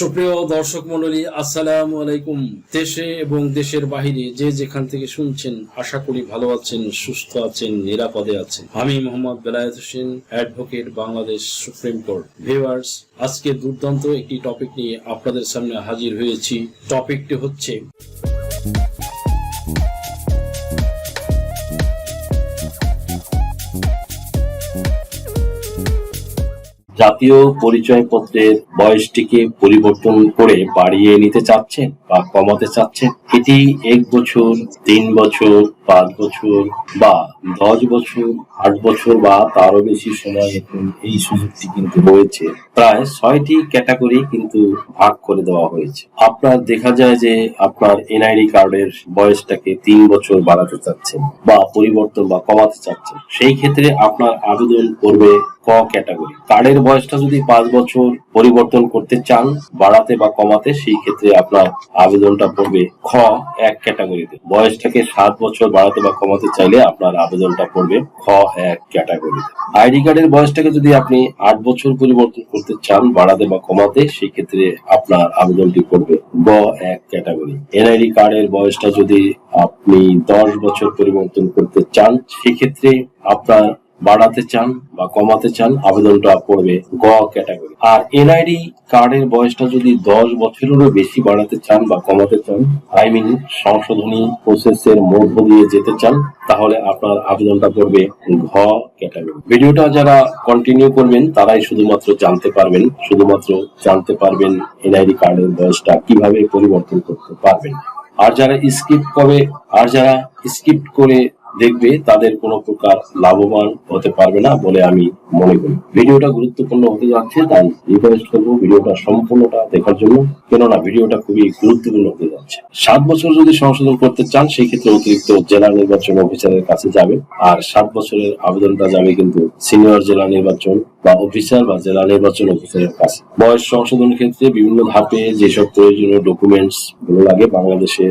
সুপ্রিয় দর্শক মন্ডলী আসসালামু আলাইকুম। দেশে এবং দেশের বাহিরে যে যেখান থেকে শুনছেন, আশা করি ভালো আছেন, সুস্থ আছেন, নিরাপদে আছেন। আমি Mohammad Belayet Hossain, advocate Bangladesh supreme court. Viewers, আজকে দুর্দান্ত একটি টপিক নিয়ে আপনাদের সামনে হাজির হয়েছি। টপিকটি হচ্ছে জাতীয় পরিচয়পত্রের বয়সটিকে পরিবর্তন করে বাড়িয়ে নিতে চাচ্ছেন বা কমাতে চাচ্ছেন? এটি এক বছর, তিন বছর, পাঁচ বছর বা দশ বছর, আট বছর বা তারও বেশি সময় এখন এই সুযোগটি কিন্তু রয়েছে। প্রায় ছয়টি ক্যাটাগরি কিন্তু ভাগ করে দেওয়া হয়েছে। আপনার দেখা যায় যে আপনার এনআইডি কার্ডের বয়সটাকে তিন বছর বাড়াতে চাচ্ছেন বা পরিবর্তন বা কমাতে চাচ্ছেন, সেই ক্ষেত্রে আপনার আবেদন করবে ক ক্যাটাগরি। কার্ডের বয়সটা যদি পাঁচ বছর পরিবর্তন করতে চান, বাড়াতে বা কমাতে, সেই ক্ষেত্রে আপনার আবেদনটা পড়বে খ এক ক্যাটাগরিতে। বয়সটাকে সাত বছর বাড়াতে বা কমাতে চাইলে আপনার আবেদনটা পড়বে খ এক ক্যাটাগরিতে। আইডি কার্ডের বয়সটাকে যদি আপনি আট বছর পরিবর্তন করতে চান, বাড়াতে বা কমাতে, সেই ক্ষেত্রে আপনার আবেদনটি করবে। গ, এক ক্যাটাগরি। এনআইডি কার্ডের বয়সটা যদি আপনি দশ বছর পরিবর্তন করতে চান, সেক্ষেত্রে আপনার বাড়াতে চান বা কমাতে চান, আবেদনটা পড়বে গ ক্যাটাগরি। আর এনআইডি কার্ডের বয়সটা যদি দশ বছরেরও বেশি বাড়াতে চান বা কমাতে চান, আই মিন সংশোধনী প্রসেসের মধ্য দিয়ে যেতে চান, তাহলে আপনার আবেদনটা পড়বে ঘ ক্যাটাগরি। ভিডিওটা যারা কন্টিনিউ করবেন, তারাই শুধুমাত্র জানতে পারবেন, শুধুমাত্র জানতে পারবেন এনআইডি কার্ডের বয়সটা কীভাবে পরিবর্তন করতে পারবেন। আর যারা স্কিপ করে আর যারা স্কিপ করে দেখবে তাদের কোনো প্রকার লাভবান হতে পারবে না বলে আমি মনে করি। ভিডিওটা গুরুত্বপূর্ণ হতে যাচ্ছে, তাই রিকোয়েস্ট করব ভিডিওটা সম্পূর্ণটা দেখার জন্য, কেননা ভিডিওটা খুবই গুরুত্বপূর্ণ হতে যাচ্ছে। সাত বছর যদি সংশোধন করতে চান, সেই ক্ষেত্রে অতিরিক্ত জেলা নির্বাচন অফিসারের কাছে যাবে। আর সাত বছরের আবেদনটা যাবে কিন্তু সিনিয়র জেলা নির্বাচন বা অফিসার বা জেলা নির্বাচন অফিসারের কাছে বয়স সংশোধনের ক্ষেত্রে বিভিন্ন ধাপে যেসব প্রয়োজনীয় ডকুমেন্টসগুলো লাগে, বাংলাদেশে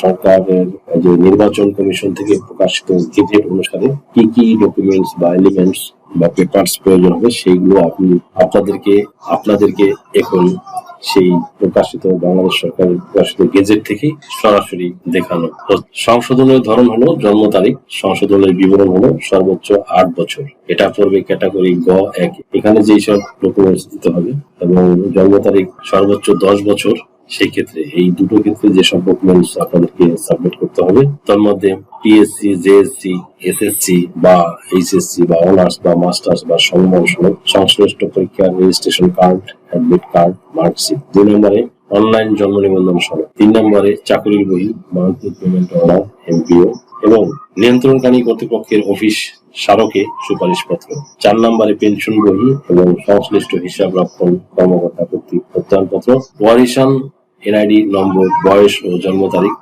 সরকারের যে নির্বাচন কমিশন থেকে প্রকাশিত গেজেট অনুসারে কি কি ডকুমেন্টস বা এলিমেন্টস বা পেপার্স প্রয়োজন হবে, সেইগুলো আপনি আপনাদেরকে আপনাদেরকে এখন সেই প্রকাশিত বাংলাদেশ সরকার প্রকাশিত গেজেট থেকে সরাসরি দেখানো সংশোধনের ধরন হলো, জন্ম তারিখ, সংশোধনের বিবরণ হলো সর্বোচ্চ আট বছর। এটা পড়বে ক্যাটাগরি গ, এক। এখানে যেই সব ডকুমেন্টস দিতে হবে এবং জন্ম তারিখ সর্বোচ্চ দশ বছর সেই ক্ষেত্রে এই দুটো ক্ষেত্রে যেসব ডকুমেন্টস আপনাদেরকে সাবমিট করতে হবে, তার মধ্যে পিএসসি জেএসসি এসএসসি বা এইচএসসি বা অনার্স বা মাস্টার্স বা সমমান সংশ্লিষ্ট পরীক্ষার registration card admit card marksheet দুই নম্বরে অনলাইন জন্ম নিবন্ধন সনদ, তিন নম্বরে চাকরির বই মান্থলি পেমেন্ট অর্ডার এমপিও এবং নিয়ন্ত্রণকারী কর্তৃপক্ষের অফিস স্মারকে সুপারিশপত্র। চার নম্বরে পেনশন বই এবং সংশ্লিষ্ট হিসাব রক্ষণ কর্মকর্তা কর্তৃক প্রত্যয়নপত্র। ওয়ারিশান এনআইডি নম্বর, বয়স ও জন্ম তারিখ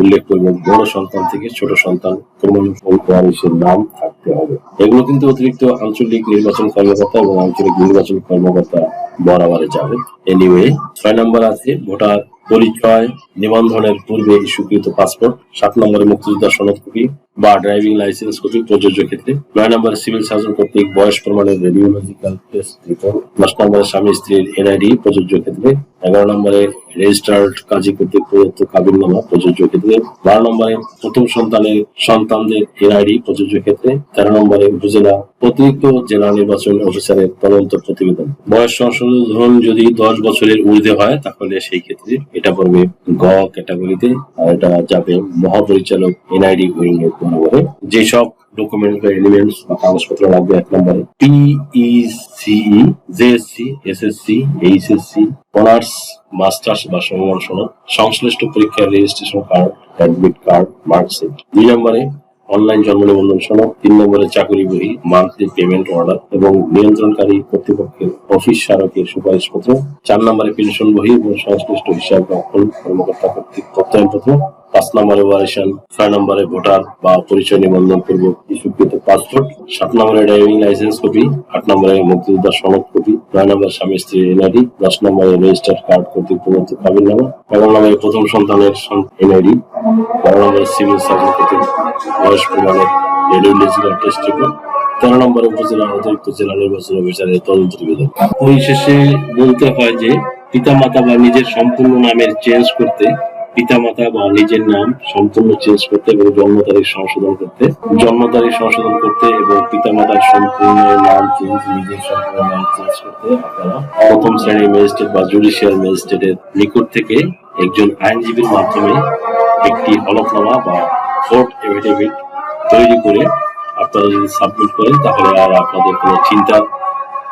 উল্লেখ করব। বড় সন্তান থেকে ছোট সন্তান ওয়ারিশের নাম থাকতে হবে। এগুলো কিন্তু অতিরিক্ত আঞ্চলিক নির্বাচন কর্মকর্তা এবং আঞ্চলিক নির্বাচন কর্মকর্তা বরাবরে যাবে। এনিওয়ে ছয় নম্বর আছে ভোটার পরিচয় নিবন্ধনের পূর্বে ইস্যুকৃত পাসপোর্ট। সাত নম্বরে মুক্তিযোদ্ধা সনদ কপি। বা ড্রাইভিং লাইসেন্স কর্তৃক প্রযোজ্য ক্ষেত্রে। নয় নম্বর সিভিল সার্জন কর্তৃক বয়স প্রমাণের রেডিওলজিক্যাল টেস্ট রিপোর্ট দশ নম্বর স্বামী স্ত্রীর এনআইডি প্রযোজ্য ক্ষেত্রে। এগারো নম্বরে রেজিস্টার্ড কাজী কর্তৃক প্রদত্ত কাবিননামা প্রযোজ্য ক্ষেত্রে, বারো নম্বরে প্রথম সন্তানের সন্তানদের এনআইডি প্রযোজ্য ক্ষেত্রে, তেরো নম্বরে উপজেলা অতিরিক্ত জেলা নির্বাচন অফিসারের তদন্ত প্রতিবেদন। বয়স সংশোধন যদি দশ বছরের ঊর্ধ্বে হয়, তাহলে সেই ক্ষেত্রে এটা পড়বে গ ক্যাটাগরিতে আর এটা যাবে মহাপরিচালক এনআইডি বরাবরে। যেসব ডকুমেন্ট বা এলিমেন্টস বা কাগজপত্র লাগবে এক নম্বরে PECE JSC SSC HSC honours masters বা সমমান সনদ, সংশ্লিষ্ট পরীক্ষার registration card admit card marksheet দুই নম্বরে অনলাইন জন্ম নিবন্ধন সনদ, তিন নম্বরে চাকরি বই মান্থলি পেমেন্ট অর্ডার এবং নিয়ন্ত্রণকারী কর্তৃপক্ষের অফিস স্মারকের সুপারিশপত্র। চার নম্বরে পেনশন বহি এবং সংশ্লিষ্ট হিসাব রক্ষণ কর্মকর্তা কর্তৃক প্রত্যয়নপত্র পাঁচ নম্বরে ওয়ারিশান ছয় নম্বরে ভোটার বা পরিচয় নিবন্ধন পূর্বক ইস্যুকৃত পাসপোর্ট সাত নম্বরে ড্রাইভিং লাইসেন্স কপি আট নম্বরে মুক্তিযোদ্ধা সনদ কপি নয় নম্বরে স্বামী স্ত্রী এনআইডি দশ নম্বরে রেজিস্টার্ড কার্ড কর্তৃক প্রদত্ত কাবিননামা এগারো নম্বরে প্রথম সন্তানের এনআইডি বারো নম্বরে সিভিল সার্জন কর্তৃক বয়স প্রমাণের রেডিওলজিক্যাল টেস্ট রিপোর্ট তেরো নম্বরে উপজেলা অতিরিক্ত জেলা নির্বাচন অফিসারের তদন্ত প্রতিবেদন পরিশেষে বলতে হয় যে পিতামাতা বা নিজের সম্পূর্ণ নামের চেঞ্জ করতে পিতামাতা বা নিজের নাম সম্পূর্ণ চেঞ্জ করতে এবং জন্ম তারিখ সংশোধন করতে। জন্ম তারিখ সংশোধন করতে এবং পিতামাতার সম্পূর্ণ নাম চেঞ্জ নিজের সম্পূর্ণ নাম চেঞ্জ করতে আপনারা প্রথম শ্রেণির ম্যাজিস্ট্রেট বা জুডিশিয়াল ম্যাজিস্ট্রেটের নিকট থেকে একজন আইনজীবীর মাধ্যমে একটি হলফনামা বা কোর্ট এফিডেভিট তৈরি করে আপনারা যদি সাবমিট করেন, তাহলে আর আপনাদের কোনো চিন্তা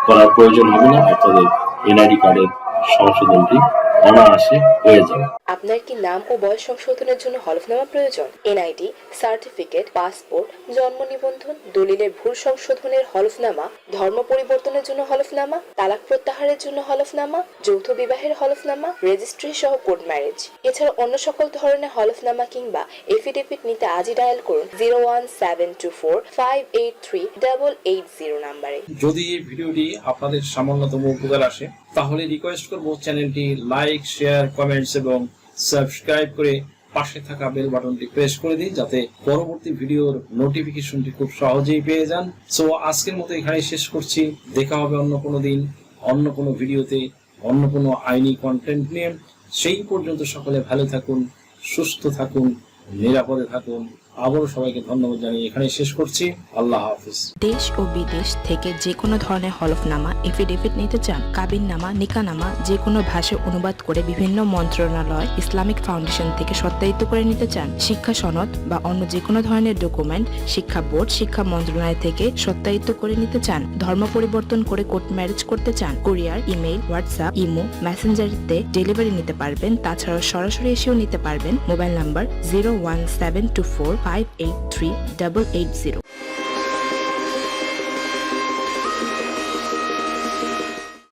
করার প্রয়োজন হবে না। আপনাদের এনআইডি কার্ডের সংশোধনটি অনায়াসে হয়ে যাবে আপনার কি নাম ও বয়স সংশোধনের জন্য হলফনামা প্রয়োজন? এনআইডি সার্টিফিকেট পাসপোর্ট জন্ম নিবন্ধন দলিলের ভুল সংশোধনের হলফনামা ধর্ম পরিবর্তনের জন্য হলফনামা তালাক প্রত্যাহারের জন্য হলফনামা যৌথ বিবাহের হলফনামা রেজিস্ট্রি সহ কোর্ট ম্যারেজ এছাড়া অন্য সকল ধরনের হলফনামা কিংবা এফিডেভিট নিতে আজই ডায়াল করুন zero one seven two four five eight three double eight zero নাম্বারে। যদি এই ভিডিওটি আপনাদের সামান্যতম উপকার আসে তাহলে রিকোয়েস্ট করব চ্যানেলটি লাইক শেয়ার কমেন্টস এবং সাবস্ক্রাইব করে পাশে থাকা বেল বাটনটি প্রেস করে দিন যাতে পরবর্তী ভিডিওর নোটিফিকেশনটি খুব সহজেই পেয়ে যান। সো আজকের মতো এখানেই শেষ করছি। দেখা হবে অন্য কোনো দিন, অন্য কোনো ভিডিওতে অন্য কোনো আইনি কন্টেন্ট নিয়ে। সেই পর্যন্ত সকলে ভালো থাকুন, সুস্থ থাকুন নিরাপদে থাকুন। আবারও সবাইকে ধন্যবাদ জানিয়ে এখানে শেষ করছি। আল্লাহ হাফিজ। দেশ ও বিদেশ থেকে যে কোনো ধরনের হলফনামা, এফিডেভিট নিতে চান, কাবিননামা, নিকানামা, যে কোনো ভাষায় অনুবাদ করে বিভিন্ন মন্ত্রণালয়, ইসলামিক ফাউন্ডেশন থেকে সত্যায়িত করে নিতে চান, শিক্ষা সনদ বা অন্য যে কোনো ধরনের ডকুমেন্ট, শিক্ষা বোর্ড, শিক্ষা মন্ত্রণালয় থেকে সত্যায়িত করে নিতে চান, ধর্ম পরিবর্তন করে কোর্ট ম্যারেজ করতে চান, কুরিয়ার, ইমেইল, হোয়াটসঅ্যাপ, ইমো, মেসেঞ্জারিতে ডেলিভারি নিতে পারবেন, তাছাড়াও সরাসরি এসেও নিতে পারবেন, mobile number zero one seven two four five eight three double eight zero